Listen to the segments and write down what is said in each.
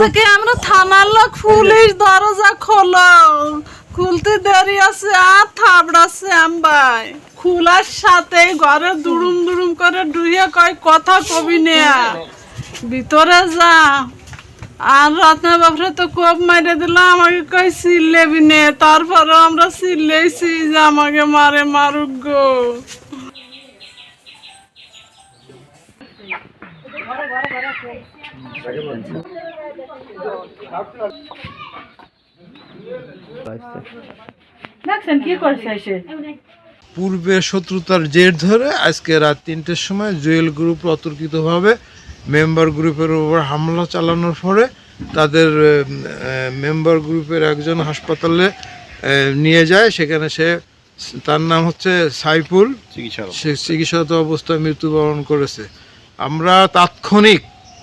থেকে আমরা থানার লোক, পুলিশ দরজা খোলো। খুলতে দেরি আছে, আর থাবড়াচ্ছে আমবাই। খোলার সাথে ঘরে দুড়ুম দুড়ুম করে ডুইয়ে কয় কথা কবি নেয়া। ভিতরে যা। আর রত্না বাপরে তো কোপ মাইরে দিল, আমাকে কই চিল্লেবি নে তারপরে আমরা চিল্লেছি যে আমাকে মারে মারুক গো। পূর্বে শত্রুতার জের ধরে আজকে রাত তিনটের সময় জুয়েল গ্রুপ অতর্কিতভাবে মেম্বার গ্রুপের উপর হামলা চালানোর পরে তাদের মেম্বার গ্রুপের একজন হাসপাতালে নিয়ে যায়। সেখানে সে তার নাম হচ্ছে সাইফুল। সে চিকিৎসারত অবস্থায় মৃত্যুবরণ করেছে। আমরা তাৎক্ষণিক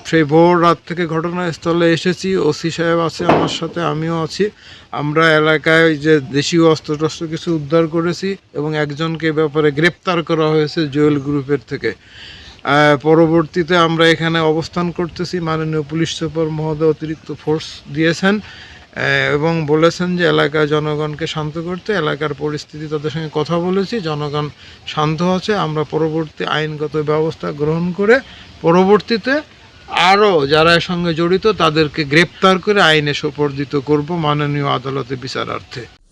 সেই ভোর রাত থেকে ঘটনাস্থলে এসেছি। ওসি সাহেব আছে আমার সাথে, আমিও আছি। আমরা এলাকায় যে দেশীয় অস্ত্র টস্ত্র কিছু উদ্ধার করেছি এবং একজনকে ব্যাপারে গ্রেপ্তার করা হয়েছে জুয়েল গ্রুপের থেকে। পরবর্তীতে আমরা এখানে অবস্থান করতেছি। মাননীয় পুলিশ সুপার মহোদয় অতিরিক্ত ফোর্স দিয়েছেন এবং বলেছেন যে এলাকার জনগণকে শান্ত করতে, এলাকার পরিস্থিতি তাদের সঙ্গে কথা বলেছি, জনগণ শান্ত আছে। আমরা পরবর্তী আইনগত ব্যবস্থা গ্রহণ করে পরবর্তীতে আরও যারা সঙ্গে জড়িত তাদেরকে গ্রেপ্তার করে আইনে সোপর্দিত করব মাননীয় আদালতে বিচারার্থে।